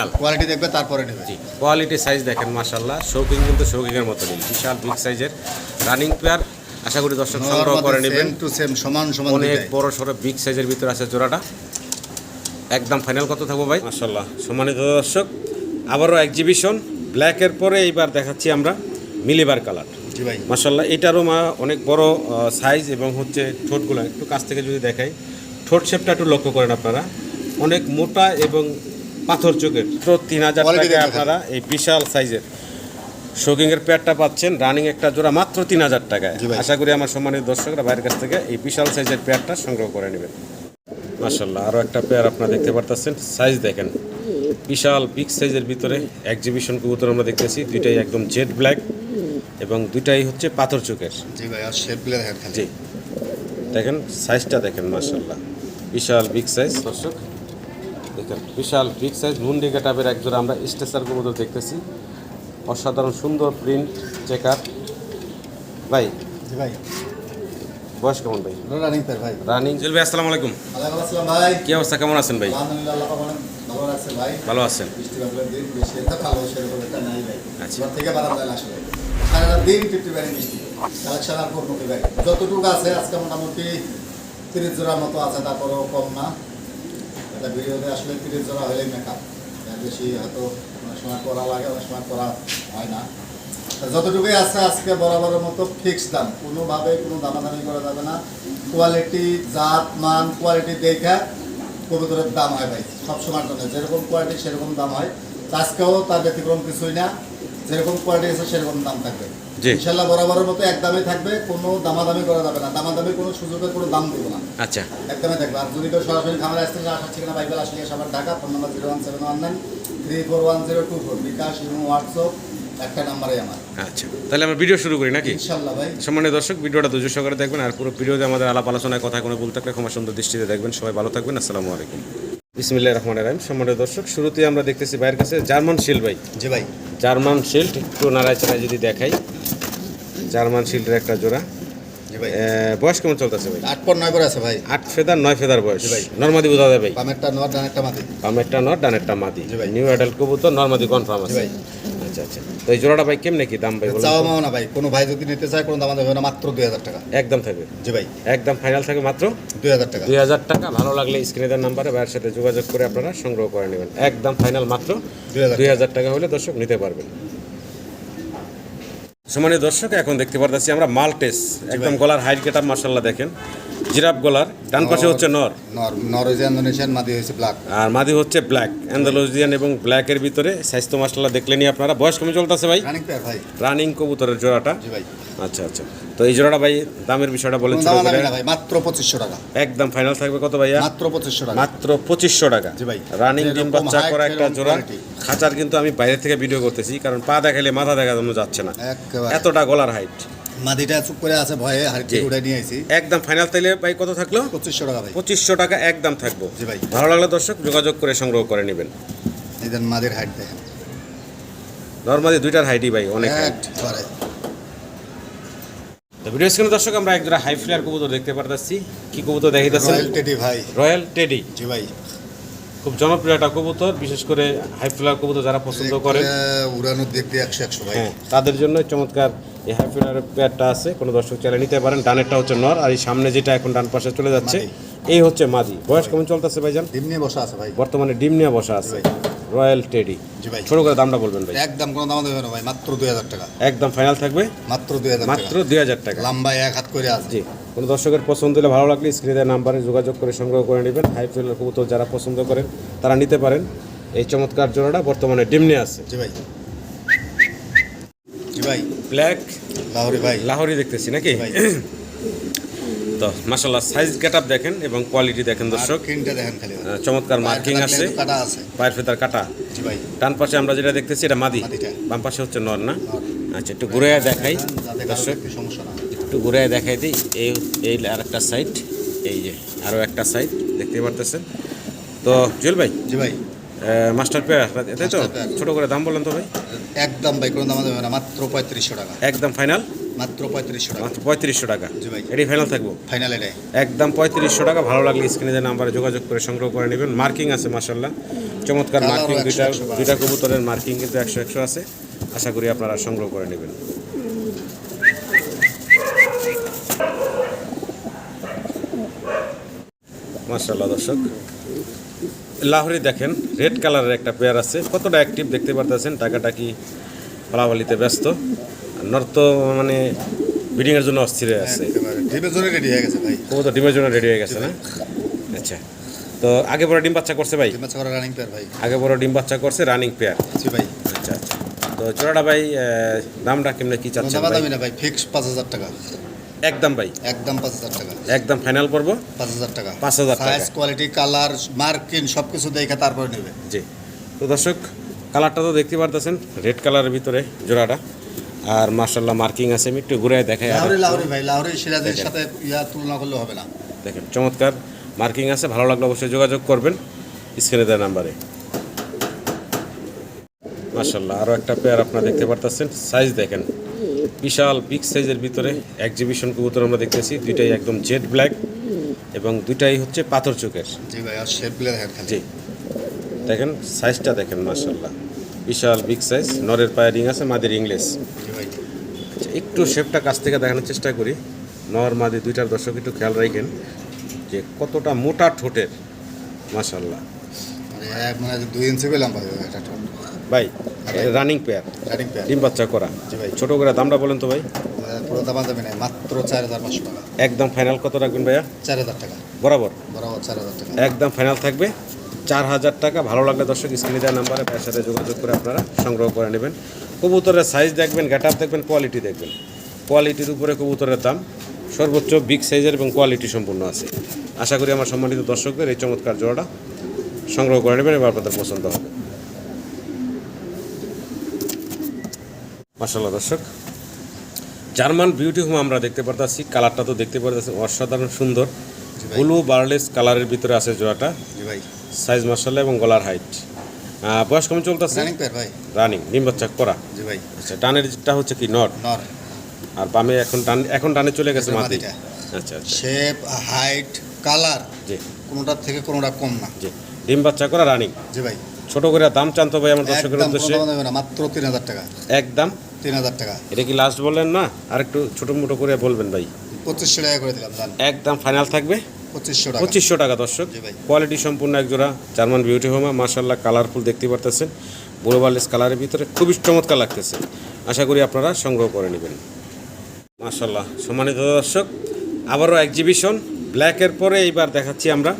Final. Quality দেখবে তারপরে নেবে। জি কোয়ালিটি সাইজ দেখেন মাশাল্লাহ শৌকিং কিন্তু শৌকিংয়ের মতো নেই বিশাল বিগ সাইজের রানিং পেয়ার আশা করি দর্শক সংগ্রহ করে নেবেন। টু সেম সমান সমান অনেক বড় সড়ো বিগ সাইজের ভিতরে আছে জোড়াটা। একদম ফাইনাল কত থাকব ভাই? মাশাল্লাহ সম্মানিত দর্শক আবারও এক্সিবিশন ব্ল্যাকের পরে এইবার দেখাচ্ছি আমরা মিলিবার কালার জি ভাই। মাশাল্লাহ এটারও মা অনেক বড় সাইজ এবং হচ্ছে ঠোঁটগুলো। একটু কাছ থেকে যদি দেখাই ঠোঁট শেপটা একটু লক্ষ্য করেন আপনারা। অনেক মোটা এবং পাথর চোখের। তো তিন হাজার টাকায় আপনারা এই বিশাল সাইজের শোকিংয়ের প্যাডটা পাচ্ছেন রানিং একটা জোড়া মাত্র তিন হাজার টাকায়। আশা করি আমার সম্মানিত দর্শকরা বাইরের কাছ থেকে এই বিশাল সাইজের প্যাডটা সংগ্রহ করে নেবেন। মাশাল্লাহ আরও একটা পেয়ার আপনারা দেখতে পারতেছেন। সাইজ দেখেন বিশাল বিগ সাইজের ভিতরে এক্সিবিশন কবুতর আমরা দেখতেছি। দুইটাই একদম জেড ব্ল্যাক এবং দুইটাই হচ্ছে পাথর চোখের। জি দেখেন সাইজটা দেখেন মাশাল্লাহ বিশাল বিগ সাইজ দর্শক। দেখেন বিশাল বিগ সাইজ মুন্ডি গেটাপের একজোড়া আমরা স্টেসার কবুতর দেখতেছি। অসাধারণ সুন্দর প্রিন্ট চেকার ভাই ভাই। বয়স কেমন ভাই? রানিং ভাই। রানিং জুল ভাই আসসালামু আলাইকুম। ওয়ালাইকুম আসসালাম ভাই। কি অবস্থা? কেমন আছেন ভাই? আলহামদুলিল্লাহ ভালো রাখছে ভাই। ভালো আছেন। বৃষ্টি বাদলের দিন বেশি ভালো সেরকম একটা নাই ভাই। আচ্ছা। থেকে যায় আসলে। সারা দিন টিপটি বাড়ি বৃষ্টি। কালেকশন আর করব ভাই? যতটুকু আছে আজকে মোটামুটি তিরিশ জোড়ার মতো আছে তারপরেও কম না। এটা ভিডিওতে আসলে তিরিশ জোড়া হলেই মেকআপ বেশি হয়তো অনেক সময় করা লাগে, অনেক সময় করা হয় না। যতটুকুই আছে আজকে বরাবরের মতো ফিক্স দাম। কোনোভাবে কোনো দামাদামি করা যাবে না। কোয়ালিটি জাত, মান কোয়ালিটি দেখে কবুতরের দাম হয় ভাই, সবসময়ের জন্য। যেরকম কোয়ালিটি সেরকম দাম হয়। আজকেও তার ব্যতিক্রম কিছুই না। যেরকম কোয়ালিটি আছে সেরকম দাম থাকবে। ইনশাল্লাহ বরাবরের মতো এক দামে থাকবে কোনো দামাদামি করা যাবে না। দামাদামি কোনো সুযোগের কোনো দাম দেবো না। আচ্ছা। একদমই থাকবে। আর যদি কেউ সরাসরি খামারে আসতে চায় আসার ঠিকানা বাইবেল আসলে সবার Dhaka phone number zero one seven one nine three four one zero two four. BKash এবং হোয়াটসঅ্যাপ একটা নাম্বারে আমার। আচ্ছা। তাহলে আমরা ভিডিও শুরু করি নাকি? ইনশাল্লাহ ভাই। সম্মানীয় দর্শক ভিডিওটা ধৈর্য সহকারে দেখবেন আর পুরো ভিডিওতে আমাদের আলাপ আলোচনায় কথা কোনো ভুল থাকলে ক্ষমা সুন্দর দৃষ্টিতে দেখবেন। সবাই ভালো থাকবেন। আসসালামু আলাইকুম। বিসমিল্লাহ রহমান রাহিম। সম্মানীয় দর্শক শুরুতেই আমরা দেখতেছি বাইরের কাছে জার্মান শিল্ড ভাই। জি ভাই। জার্মান শিল্ড একটু নাড়ায় চাড়ায় যদি দেখাই। জার্মান শিল্ডের একটা জোড়া। বয়স কেমন চলতেছে ভাই? আট পর নয় করে আছে ভাই। আট ফেদার নয় ফেদার বয়স। ভাই। নর্মাদি বোঝা যায় ভাই পামেরটা নোয়ার ডানেরটা মাদি। জি ভাই। নিউ অ্যাডাল্ট কবুতর নর্মাদি কনফার্ম আছে। ভাই। আচ্ছা আচ্ছা। তো এই জোড়াটা ভাই কেমনে কি দাম ভাই চাওয়া মাও না ভাই। কোনো ভাই যদি নিতে চায় কোনো দাম না মাত্র দুই হাজার টাকা। একদম থাকবে। জি ভাই। একদম ফাইনাল থাকে মাত্র দুই হাজার টাকা। দুই হাজার টাকা। ভালো লাগলে স্ক্রিনের নাম্বারে ভাইয়ের সাথে যোগাযোগ করে আপনারা সংগ্রহ করে নেবেন। একদম ফাইনাল মাত্র 2000 দুই হাজার টাকা হলে দর্শক নিতে পারবেন। সমানীয় দর্শক এখন দেখতে পারতেছি আমরা মাল টেস্ট একদম গলার হাইট গেট আপ মার্শাল্লাহ দেখেন। জিরাফ গলার ডান পাশে হচ্ছে নর। নর। নরওয়েজ ইন্দোনেশিয়ান মাদি হয়েছে ব্ল্যাক। আর মাদি হচ্ছে ব্ল্যাক অ্যান্ডালোজিয়ান এবং ব্ল্যাকের ভিতরে স্বাস্থ্য মার্শাল্লাহ দেখলেনি আপনারা। বয়স কমে চলতেছে ভাই? রানিং পেয়ার ভাই। রানিং কবুতরের জোড়াটা? জি ভাই। আচ্ছা আচ্ছা। তো এই জোড়াটা ভাই দামের বিষয়টা বলেন ছোট করে। ভাই মাত্র পঁচিশশো টাকা। একদম ফাইনাল থাকবে কত ভাইয়া? মাত্র পঁচিশশো টাকা। মাত্র পঁচিশশো টাকা। জি ভাই। রানিং ডিম বাচ্চা করা একটা জোড়া। খাঁচার কিন্তু আমি বাইরে থেকে ভিডিও করতেছি কারণ পা দেখালে মাথা দেখানো যাচ্ছে না। এতটা গলার হাইট মাদিটা চুপ করে আছে ভয়ে হাড়ি জি। উঠে নিয়ে আইছি। একদম ফাইনাল তাইলে ভাই কত থাকল? পঁচিশশো টাকা ভাই। পঁচিশশো টাকা একদম থাকব। জি ভাই। ভালো লাগলে দর্শক যোগাযোগ করে সংগ্রহ করে নেবেন। এই দেন মাদির হাইট দেখেন। নর্মালি দুইটার হাইটই ভাই অনেক হাইট। তো ভিডিও স্ক্রিনে দর্শক আমরা এক জোড়া হাই ফ্লেয়ার কবুতর দেখতে পারতেছি। কি কবুতর দেখাইতেছেন? রয়্যাল টেডি ভাই। রয়্যাল টেডি জি ভাই। খুব জনপ্রিয় একটা কবুতর বিশেষ করে হাই ফ্লেয়ার কবুতর যারা পছন্দ করেন একটা উড়ানোর দেখতে একশো একশো হ্যাঁ তাদের জন্য চমৎকার এই হাই ফ্লেয়ারের পেয়ারটা আছে। কোনো দর্শক চাইলে নিতে পারেন। ডানেরটা হচ্ছে নর আর এই সামনে যেটা এখন ডান পাশে চলে যাচ্ছে এই হচ্ছে মাদি। বয়স কেমন চলতেছে ভাইজান? ডিম নিয়ে বসা আছে ভাই। বর্তমানে ডিম নিয়ে বসা আছে। Royal teddy. ছোট করে দামটা বলবেন ভাই। একদম কোনো দাম দেবে না ভাই মাত্র দুই হাজার টাকা। একদম ফাইনাল থাকবে? মাত্র দুই হাজার মাত্র দুই হাজার টাকা। লম্বা এক হাত করে আছে। জি। কোনো দর্শকের পছন্দ হলে ভালো লাগলে স্ক্রিনের নাম্বারে যোগাযোগ করে সংগ্রহ করে নেবেন। হাই ফ্লেয়ার কবুতর যারা পছন্দ করেন তারা নিতে পারেন। এই চমৎকার জোড়াটা বর্তমানে ডিমনে আছে। জি ভাই। জি ভাই। ব্ল্যাক লাহোরি ভাই। লাহোরি দেখতেছি নাকি? তো মাসাল্লাহ সাইজ গেট আপ দেখেন এবং কোয়ালিটি দেখেন দর্শক। চমৎকার মার্কিং আছে। পায়ের ফেতার কাটা। ডান পাশে আমরা যেটা দেখতেছি এটা মাদি। বাম পাশে হচ্ছে নর না? আচ্ছা একটু ঘুরে দেখাই দর্শক। সমস্যা। একটু ঘুরে দেখাই দিই। এই এই আর একটা সাইড এই যে আরও একটা সাইড দেখতে পারতেছেন। তো জুয়েল ভাই জি ভাই। মাস্টার পেয়ার তাই তো। ছোট করে দাম বললেন তো ভাই। একদম ভাই কোনো দাম দেবে না মাত্র পঁয়ত্রিশশো টাকা। একদম ফাইনাল মাত্র পঁয়ত্রিশশো টাকা। মাত্র পঁয়ত্রিশশো টাকা। জি ভাই। এটি ফাইনাল থাকব? ফাইনাল এটাই। একদম পঁয়ত্রিশশো টাকা ভালো লাগলে স্ক্রিনে যে নাম্বারে যোগাযোগ করে সংগ্রহ করে নেবেন। মার্কিং আছে মাসাল্লাহ চমৎকার মার্কিং 100 দুইটা 100 পাওয়া দুইটা কবুতরের মার্কিং কিন্তু একশো একশো আছে। আশা করি আপনারা সংগ্রহ করে নেবেন। মার্শাল্লাহ দর্শক। লাহোরি দেখেন রেড কালারের একটা পেয়ার আছে। কতটা অ্যাক্টিভ দেখতে পারতেছেন? টাকাটা কি ফলাফলিতে ব্যস্ত? আর নর্ত মানে বিডিংয়ের জন্য অস্থির হয়ে আছে। একেবারে ডিমের জন্য রেডি হয়ে গেছে ভাই। কবুতর ডিমের জন্য রেডি হয়ে গেছে না? আচ্ছা। তো আগে বড় ডিম বাচ্চা করছে ভাই? রানিং পেয়ার ভাই। আগে বড় ডিম বাচ্চা করছে রানিং পেয়ার জি ভাই। আচ্ছা আচ্ছা। তো চোরাটা ভাই দামটা কেমনে কি চাচ্ছেন ভাই? ফিক্স পাঁচ হাজার টাকা। একদম ভাই। একদম পাঁচ হাজার টাকা। একদম ফাইনাল করব পাঁচ হাজার টাকা। 5,000 টাকা। সাইজ কোয়ালিটি কালার মার্কিং সব কিছু দেখে তারপরে নেবে। জি। তো দর্শক কালারটা তো দেখতে পারতেছেন রেড কালারের ভিতরে জোড়াটা। আর মার্শাল্লাহ মার্কিং আছে আমি একটু ঘুরে দেখাই আর লাহোরি। লাহোরি ভাই লাহোরি সিরাজের সাথে ইয়া তুলনা করলে হবে না। দেখেন চমৎকার মার্কিং আছে ভালো লাগলে অবশ্যই যোগাযোগ করবেন স্ক্রিনে দেওয়া নাম্বারে। মার্শাল্লাহ আরও একটা পেয়ার আপনারা দেখতে পারতেছেন। সাইজ দেখেন। বিশাল বিগ সাইজের ভিতরে এক্সিবিশন কবুতর আমরা দেখতেছি। দুইটাই একদম জেড ব্ল্যাক এবং দুইটাই হচ্ছে পাথর চোখের। জি ভাই আর শেপগুলো দেখেন দেখেন সাইজটা দেখেন মার্শাল্লাহ বিশাল বিগ সাইজ নরের পায়ে রিং আছে মাদের ইংলিশ ভাই। আচ্ছা, একটু শেপটা কাছ থেকে দেখানোর চেষ্টা করি। নর মাদি দুইটার দর্শক একটু খেয়াল রাখেন যে কতটা মোটা ঠোঁটের এক মানে দুই ইঞ্চি পেলাম ভাই রানিং পেয়ার রানিং পেয়ার ডিম বাচ্চা করা। জি ভাই। ছোট করে দামটা বলেন তো ভাই। পুরো দামা দামি নাই মাত্র চার হাজার পাঁচশো টাকা। একদম ফাইনাল কত রাখবেন ভাইয়া? চার হাজার টাকা। বরাবর। বরাবর চার হাজার টাকা। একদম ফাইনাল থাকবে। চার হাজার টাকা ভালো লাগলে দর্শক স্ক্রিনে দেওয়া নাম্বারে ভাইয়ের সাথে যোগাযোগ করে আপনারা সংগ্রহ করে নেবেন। কবুতরের সাইজ দেখবেন গেট দেখবেন কোয়ালিটি দেখবেন। কোয়ালিটির উপরে কবুতরের দাম। সর্বোচ্চ বিগ সাইজের এবং কোয়ালিটি সম্পূর্ণ আছে। আশা করি আমার সম্মানিত দর্শকদের এই চমৎকার জোড়াটা সংগ্রহ করে নেবেন এবং আপনাদের পছন্দ হবে। মাসাল্লাহ দর্শক। জার্মান বিউটি হোম আমরা দেখতে পারতাছি কালারটা তো দেখতে পারতেছি অসাধারণ সুন্দর। ব্লু বার্লেস কালারের ভিতরে আছে জোড়াটা। জি ভাই। সাইজ মার্শাল্লাহ এবং গলার হাইট বয়স কেমন চলতেছে? রানিং পেয়ার ভাই। রানিং ডিম বাচ্চা করা। জি ভাই। আচ্ছা ডানেরটা হচ্ছে কি নট নর। আর বামে এখন ডান এখন ডানে চলে গেছে মাদি আচ্ছা শেপ হাইট কালার জি। কোনোটার থেকে কোনোটা কম না। জি। ডিম বাচ্চা করা রানিং জি ভাই। ছোট করে দাম চান তো ভাই আমার দর্শকের উদ্দেশ্যে। মাত্র তিন হাজার টাকা। একদম। তিন হাজার টাকা। এটা কি লাস্ট বললেন না? আর একটু ছোটো মোটো করে বলবেন ভাই। পঁচিশশো টাকা করে দিলাম একদম ফাইনাল থাকবে? পঁচিশশো টাকা। পঁচিশশো টাকা দর্শক। কোয়ালিটি সম্পূর্ণ এক জোড়া জার্মান বিউটি হোমা মার্শাল্লাহ কালারফুল দেখতে পারতেছেন। বোরোবালিস কালারের ভিতরে খুবই চমৎকার লাগতেছে। আশা করি আপনারা সংগ্রহ করে নেবেন। মার্শাল্লাহ সম্মানিত দর্শক আবারও এক্সিবিশন ব্ল্যাকের পরে এইবার দেখাচ্ছি আমরা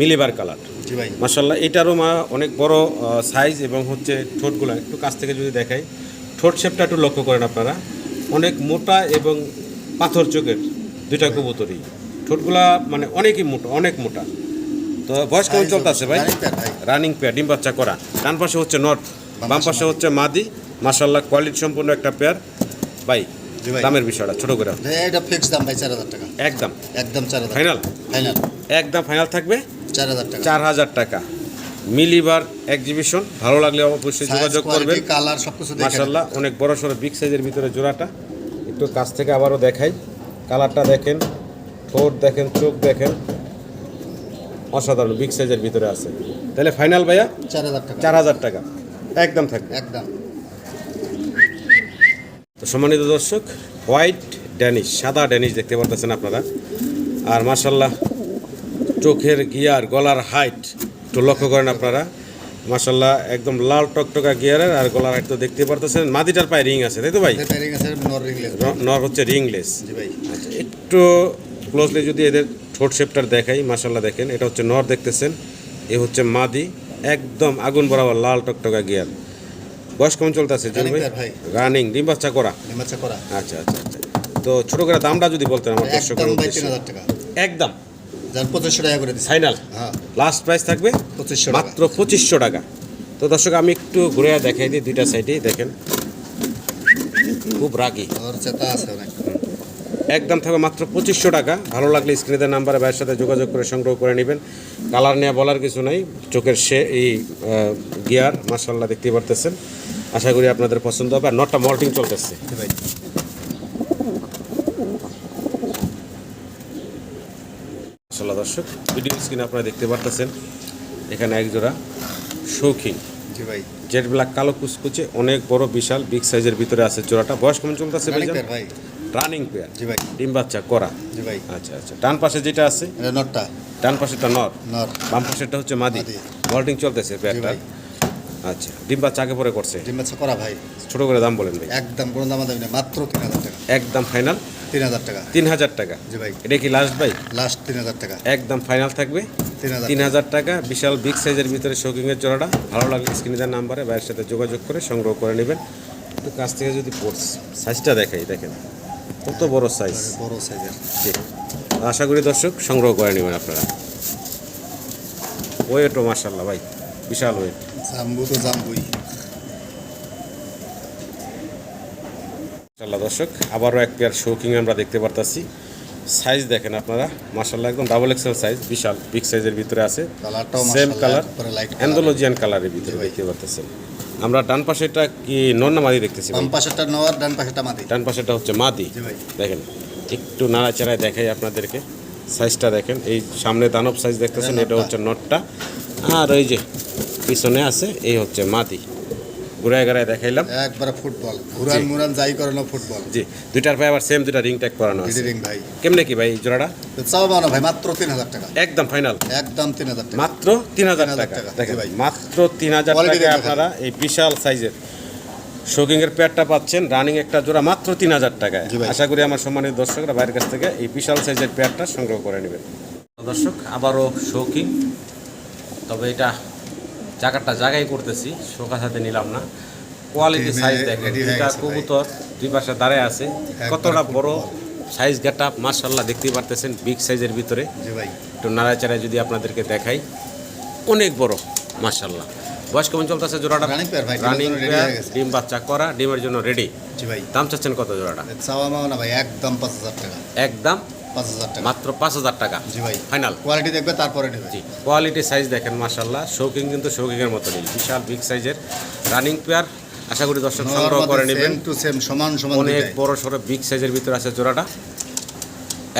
মিলিবার কালার জি ভাই। মার্শাল্লাহ এটারও মা অনেক বড় সাইজ এবং হচ্ছে ঠোঁটগুলো। একটু কাছ থেকে যদি দেখাই। ঠোঁট শেপটা একটু লক্ষ্য করেন আপনারা। অনেক মোটা এবং পাথর চোখের দুইটা কবুতরই। ঠোঁটগুলা মানে অনেকই মোটা অনেক মোটা। তো বয়স কেমন চলতেছে ভাই? রানিং পেয়ার ভাই। রানিং পেয়ার ডিম বাচ্চা করা। ডান পাশে হচ্ছে নট বাম পাশে হচ্ছে মাদি। মার্শাল্লাহ কোয়ালিটি সম্পূর্ণ একটা পেয়ার ভাই দামের বিষয়টা ছোট করে। এটা ফিক্স দাম ভাই চার হাজার টাকা। একদম। একদম চার হাজার। ফাইনাল ফাইনাল একদম ফাইনাল থাকবে? চার হাজার টাকা। চার হাজার টাকা। মিলিবার এক্সিবিশন ভালো লাগলে অবশ্যই যোগাযোগ করবেন। কালার মার্শাল্লাহ অনেক বড় সড়ো বিগ সাইজের ভিতরে জোড়াটা। একটু কাছ থেকে আবারও দেখাই। কালারটা দেখেন ঠোঁট দেখেন চোখ দেখেন। অসাধারণ বিগ সাইজের ভিতরে আছে। তাহলে ফাইনাল ভাইয়া চার হাজার টাকা। চার হাজার টাকা। একদম থাকবে। একদম। তো সম্মানিত দর্শক হোয়াইট ড্যানিশ সাদা ড্যানিশ দেখতে পারতেছেন আপনারা। আর মার্শাল্লাহ চোখের গিয়ার গলার হাইট একটু লক্ষ্য করেন আপনারা। মার্শাল্লাহ একদম লাল টকটকা গিয়ারের আর গলার হাইট তো দেখতে পারতেছেন। মাদিটার পায়ে রিং আছে তাই তো ভাই? নর হচ্ছে রিংলেস। ভাই। আচ্ছা একটু ক্লোজলি যদি এদের ঠোঁট শেপটার দেখাই মার্শাল্লাহ দেখেন এটা হচ্ছে নর দেখতেছেন এ হচ্ছে মাদি একদম আগুন বরাবর লাল টকটকা গিয়ার। বয়স কেমন চলতেছে রানিং ডিম বাচ্চা করা? আচ্ছা আচ্ছা আচ্ছা। তো ছোট করে দামটা যদি বলতেন আমার দর্শকের একদম। যার পঁচিশশো টাকা করে দিচ্ছি। ফাইনাল। হ্যাঁ। লাস্ট প্রাইস থাকবে? পঁচিশশো মাত্র পঁচিশশো টাকা। তো দর্শক আমি একটু ঘুরে দেখাই দিই দুইটা দেখেন। খুব রাগি। একদম থাকবে মাত্র পঁচিশশো টাকা। ভালো লাগলে স্ক্রিনের নাম্বারে ভাইয়ের সাথে যোগাযোগ করে সংগ্রহ করে নেবেন। কালার নিয়ে বলার কিছু নাই। চোখের সে এই গিয়ার মার্শাল্লাহ দেখতে পারতেছেন। আশা করি আপনাদের পছন্দ হবে। আর নটটা মল্টিং চলতেছে জি ভাই দর্শক ভিডিও স্ক্রিনে আপনারা দেখতে পারতেছেন এখানে এক জোড়া শৌখিন। জি ভাই। জেড ব্ল্যাক কালো কুচকুচে অনেক বড় বিশাল বিগ সাইজের ভিতরে আছে জোড়াটা। বয়স কেমন চলতেছে ভাই। রানিং পেয়ার জি ভাই। ডিম বাচ্চা করা জি ভাই। আচ্ছা আচ্ছা। ডান পাশে যেটা আছে? এটা নটটা। ডান পাশেরটা নর। নর। বাম পাশেরটা হচ্ছে মাদি। মল্টিং চলতেছে পেয়ারটা আচ্ছা ডিম বাচ্চা আগে পরে করছে? ডিম বাচ্চা করা ভাই। ছোট করে দাম বলেন ভাই। একদম কোনো দাম দামি মাত্র তিন হাজার টাকা। একদম ফাইনাল তিন হাজার টাকা। তিন হাজার টাকা। জি ভাই। এটা কি লাস্ট ভাই? লাস্ট তিন হাজার টাকা। একদম ফাইনাল থাকবে। তিন হাজার টাকা। বিশাল বিগ সাইজের ভিতরে শৌকিংয়ের জোড়াটা। ভালো লাগলে স্ক্রিনে দেওয়ার নাম্বারে ভাইয়ের সাথে যোগাযোগ করে সংগ্রহ করে নেবেন। একটু কাছ থেকে যদি সাইজটা দেখাই দেখেন। কত বড় সাইজ বড় সাইজের জি। আশা করি দর্শক সংগ্রহ করে নেবেন আপনারা। ওয়েটও মার্শাল্লাহ ভাই বিশাল ওয়েট জাম্বু তো জাম্বুই। মার্শাল্লাহ দর্শক আবারও এক পেয়ার শৌকিং আমরা দেখতে পারতাছি। সাইজ দেখেন আপনারা মার্শাল্লাহ একদম ডাবল এক্সেল সাইজ বিশাল বিগ সাইজের ভিতরে আছে। সেম কালার অ্যান্ডোলজিয়ান কালারের ভিতরে দেখতে পারতেছেন। আমরা ডান পাশেটা কি নর না মাদি দেখতেছি? বাম পাশেরটা নর ডান পাশেরটা মাদি। ডান পাশেটা হচ্ছে মাদি। দেখেন একটু নাড়াচাড়ায় দেখাই আপনাদেরকে। সাইজটা দেখেন এই সামনে দানব সাইজ দেখতেছেন এটা এটা হচ্ছে নটটা আর ওই যে পিছনে আছে এই হচ্ছে মাদি। ঘুরায় ঘুরায় দেখাইলাম। একবারে ফুটবল ঘুরান মুরান যাই করে না ফুটবল। জি দুইটার পায়ে আবার সেম দুইটা রিং ট্যাগ করানো আছে। রিং ভাই। কেমনে কি ভাই জোড়াটা? তো চাও মানো ভাই মাত্র তিন হাজার টাকা। একদম ফাইনাল একদম তিন হাজার টাকা। মাত্র তিন হাজার 3,000 টাকা। দেখেন ভাই। মাত্র তিন হাজার টাকা আপনারা এই বিশাল সাইজের শোকিংয়ের প্যাডটা পাচ্ছেন। রানিং একটা জোড়া মাত্র তিন হাজার টাকায়। আশা করি আমার সম্মানিত দর্শকরা বাইরের কাছ থেকে এই বিশাল সাইজের প্যাডটা সংগ্রহ করে নেবেন। দর্শক আবারও শৌকিং তবে এটা জায়গাটা জায়গায় করতেছি শোকার সাথে নিলাম না। কোয়ালিটি সাইজ দেখেন দুইটা কবুতর দুই পাশে দাঁড়ায় আছে। কতটা বড়। সাইজ গেট আপ মার্শাল্লাহ দেখতেই পারতেছেন বিগ সাইজের ভিতরে। একটু নাড়াচাড়ায় যদি আপনাদেরকে দেখাই অনেক বড় মার্শাল্লাহ বয়স কেমন চলতেছে জোড়াটা? রানিং। ডিম বাচ্চা করা ডিমের জন্য রেডি ভাই। দাম চাচ্ছেন কত জোড়াটা? একদম পাঁচ হাজার টাকা। একদম মাত্র পাঁচ হাজার টাকা। জি ভাই। ফাইনাল কোয়ালিটি দেখবে তারপরে নেবে। জি কোয়ালিটি সাইজ দেখেন মার্শাল্লাহ শৌকিং কিন্তু শৌকিংয়ের মতনই বিশাল বিগ সাইজের রানিং পেয়ার আশা করি দর্শক সংগ্রহ করে নেবেন। টু সেম সমান সমান অনেক বড় সড়ো বিগ সাইজের ভিতরে আছে জোড়াটা।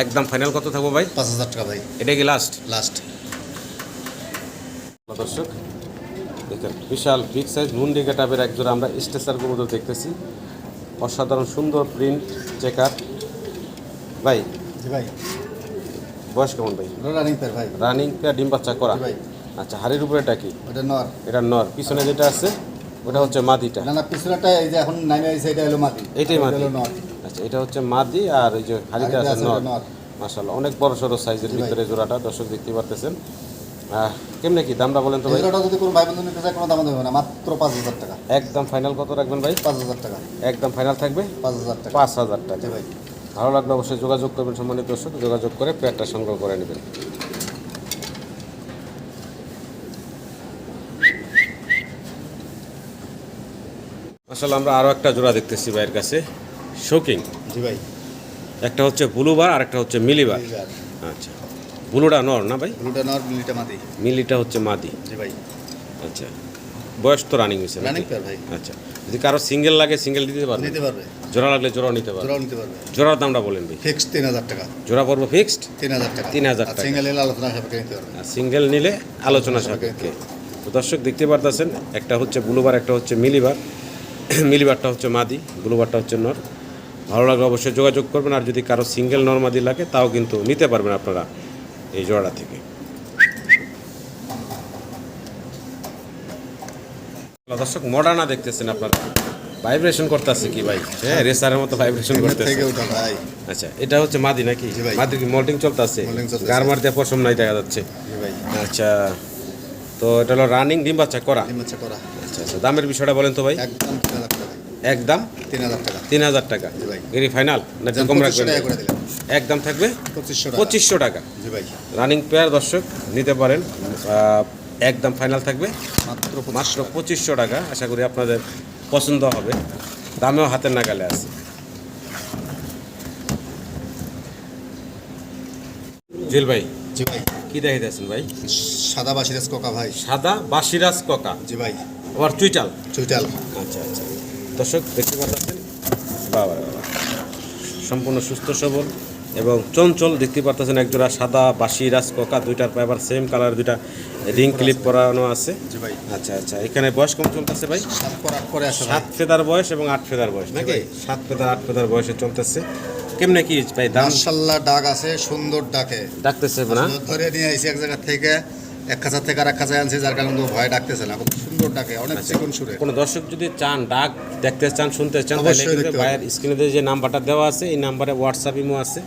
একদম ফাইনাল কত থাকব ভাই? পাঁচ হাজার টাকা ভাই। এটা কি লাস্ট লাস্ট দর্শক দেখেন বিশাল বিগ সাইজ মুন্ডি গেটাপের একজোড়া আমরা স্টেসার মতো দেখতেছি। অসাধারণ সুন্দর প্রিন্ট চেকার ভাই ভাই। বয়স কেমন ভাই? রানিং পেয়ার ভাই। রানিং পেয়ার ডিম বাচ্চা করা। ভাই। আচ্ছা হাড়ির উপরে এটা কি? ওটা নর। এটা নর। পিছনে যেটা আছে ওটা হচ্ছে মাদিটা। না না পিছনেটা এই যে এখন নামে আইছে এটা হলো মাটি এইটাই এটা মাদি। নর। আচ্ছা এটা হচ্ছে মাদি আর ওই যে হাড়িতে আছে নর। মাশাল্লাহ অনেক বড় সড়ো সাইজের ভিতরে জোড়াটা দর্শক দেখতে পারতেছেন। কেমনে কি দামটা বলেন তো ভাই? এগুলোটা যদি কোনো ভাই বন্ধু নিতে চায় কোনো দাম দেবে না মাত্র পাঁচ হাজার টাকা। একদম ফাইনাল কত রাখবেন ভাই? পাঁচ হাজার টাকা। একদম ফাইনাল থাকবে? পাঁচ হাজার টাকা। পাঁচ হাজার টাকা। জি ভাই। ভালো লাগলে অবশ্যই যোগাযোগ করবেন সম্মানিত দর্শক যোগাযোগ করে পেয়ারটা সংগ্রহ করে নেবেন। আসলে আমরা আরও একটা জোড়া দেখতেছি ভাইয়ের কাছে। শোকিং জি ভাই। একটা হচ্ছে ব্লুবার আর একটা হচ্ছে মিলিবার। আচ্ছা। ব্লুটা নর না ভাই? ব্লুটা নর মিলিটা মাটি মিলিটা হচ্ছে মাদি। জি ভাই। আচ্ছা। বয়স তো রানিং হয়েছে রানিং পেয়ার ভাই। আচ্ছা যদি কারও সিঙ্গেল লাগে সিঙ্গেল দিতে পারবেন নিতে পারবে। জোড়া লাগলে জোড়া নিতে পারবে। জোড়াও নিতে পারবে। জোড়ার দামটা বলেন ভাই। ফিক্সড তিন হাজার টাকা। জোড়া পড়ব ফিক্সড তিন হাজার টাকা। 3,000 টাকা। সিঙ্গেল এলে আলোচনা সাপেক্ষে নিতে পারবে। আর সিঙ্গেল নিলে আলোচনা সাপেক্ষে তো দর্শক দেখতে পারতেছেন একটা হচ্ছে ব্লুবার একটা হচ্ছে মিলিবার। মিলিবারটা হচ্ছে মাদি ব্লুবারটা হচ্ছে নর। ভালো লাগলে অবশ্যই যোগাযোগ করবেন আর যদি কারও সিঙ্গেল নর মাদি লাগে তাও কিন্তু নিতে পারবেন আপনারা এই জোড়াটা থেকে। দর্শক মডার্না দেখতেছেন আপনারা? ভাইব্রেশন করতেছে কি ভাই? হ্যাঁ। রেসারের মতো ভাইব্রেশন করতেছে। থেকে ওঠা ভাই। আচ্ছা এটা হচ্ছে মাদি নাকি। মাদির কি মল্টিং চলতেছে। গারমার দিয়ে পশম নাই দেখা যাচ্ছে। ভাই। আচ্ছা তো এটা হলো রানিং ডিম বাচ্চা করা? ডিম বাচ্চা করা। আচ্ছা আচ্ছা দামের বিষয়টা বলেন তো ভাই। একদম তিন হাজার টাকা। একদম? তিন হাজার টাকা। তিন হাজার টাকা। জি ভাই। এরই ফাইনাল না কম রাখবেন? একদম থাকবে? পঁচিশশো টাকা। পঁচিশশো টাকা। জি ভাই। রানিং পেয়ার দর্শক নিতে পারেন। একদম ফাইনাল থাকবে। মাত্র মাত্র পঁচিশশো টাকা আশা করি আপনাদের পছন্দ হবে। দামেও হাতের নাগালে আছে। জুয়েল ভাই জি ভাই। কি দেখাইতেছেন ভাই? সাদা বাসিরাজ কোকা ভাই। সাদা বাসিরাজ ককা? জি ভাই। আবার চুইটাল? চুইটাল। আচ্ছা আচ্ছা। দর্শক দেখতে পাচ্ছেন? বাবা বাবা। সম্পূর্ণ সুস্থ সবল। এবং চঞ্চল দেখতে পারতেছেন একজোড়া সাদা বাসি রাজকোকা দুইটার পাইবার সেম কালার দুইটা রিং ক্লিপ করানো আছে। ভাই। আচ্ছা আচ্ছা এখানে বয়স কম চলতেছে ভাই? সাত ফেদার বয়স এবং আট ফেদার বয়স নাকি। সাত ফেদার আট ফেদার বয়সে চলতেছে। কেমনে কি ভাই দাম? মার্শাল্লাহ ডাক আছে সুন্দর ডাকে। ডাকতেছে না? ধরে নিয়ে আইসি এক জায়গা থেকে এক খাঁচা থেকে আর এক খাঁচায় আনছি যার কারণে ভয় ডাকতেছে না। খুব ডাকে অনেক আচ্ছা। চিকন সুরে। কোনো দর্শক যদি চান ডাক দেখতে চান শুনতে চান তাহলে কিন্তু ভাইয়ের স্ক্রিনে যে নাম্বারটা দেওয়া আছে এই নাম্বারে হোয়াটসঅ্যাপ ইমো আছে।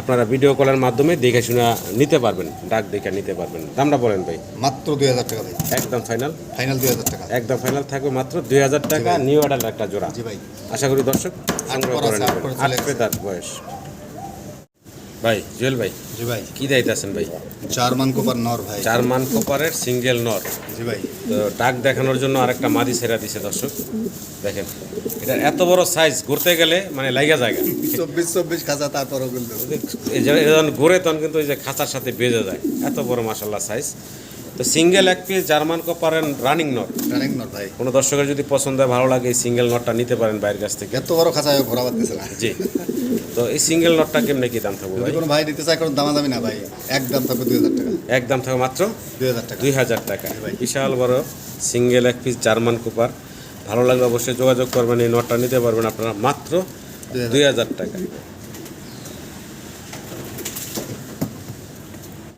আপনারা ভিডিও কলের মাধ্যমে দেখে শুনে নিতে পারবেন ডাক দেখে নিতে পারবেন। দামটা বলেন ভাই। মাত্র দুই হাজার টাকা একদম ফাইনাল ফাইনাল দুই হাজার টাকা। একদম ফাইনাল থাকবে মাত্র দুই হাজার টাকা নিউ অর্ডার একটা জোড়া। জি ভাই। আশা করি দর্শক সংগ্রহ পর করে আছে, আট নেবেন। পর আট চলে গেছে। ফেদার বয়স। ভাই জুয়েল ভাই জি ভাই। কি দায়িত্ব ভাই? জার্মান কোপার নর ভাই। জার্মান কোপারের সিঙ্গেল নর। জি ভাই। তো ডাক দেখানোর জন্য আরেকটা মাদি সেরা দিছে দর্শক। দেখেন এটা এত বড় সাইজ ঘুরতে গেলে মানে লাইগা জায়গা। চব্বিশ চব্বিশ খাঁচা তারপরও কিন্তু। যখন ঘুরে তখন কিন্তু ওই যে খাঁচার সাথে বেজে যায়। এত বড় মাসাল্লাহ সাইজ তো সিঙ্গেল এক পিস জার্মান কোপারের রানিং নট। রানিং নর ভাই। কোনো দর্শকের যদি পছন্দ হয় ভালো লাগে এই সিঙ্গেল নটটা নিতে পারেন বাইরের কাছ থেকে। এত বড় খাঁচায় ঘোরা পারতেছে না। জি। তো এই সিঙ্গেল নটটা কেমনে কি দাম থাকবে ভাই? কোনো ভাই নিতে চায় কোনো দামাদামি না ভাই। একদম থাকবে দুই হাজার টাকা। একদম থাকবে মাত্র দুই হাজার টাকা। দুই হাজার টাকা। বিশাল বড় সিঙ্গেল এক পিস জার্মান কুপার। ভালো লাগলে অবশ্যই যোগাযোগ করবেন এই নটটা নিতে পারবেন আপনারা মাত্র। দুই হাজার টাকা।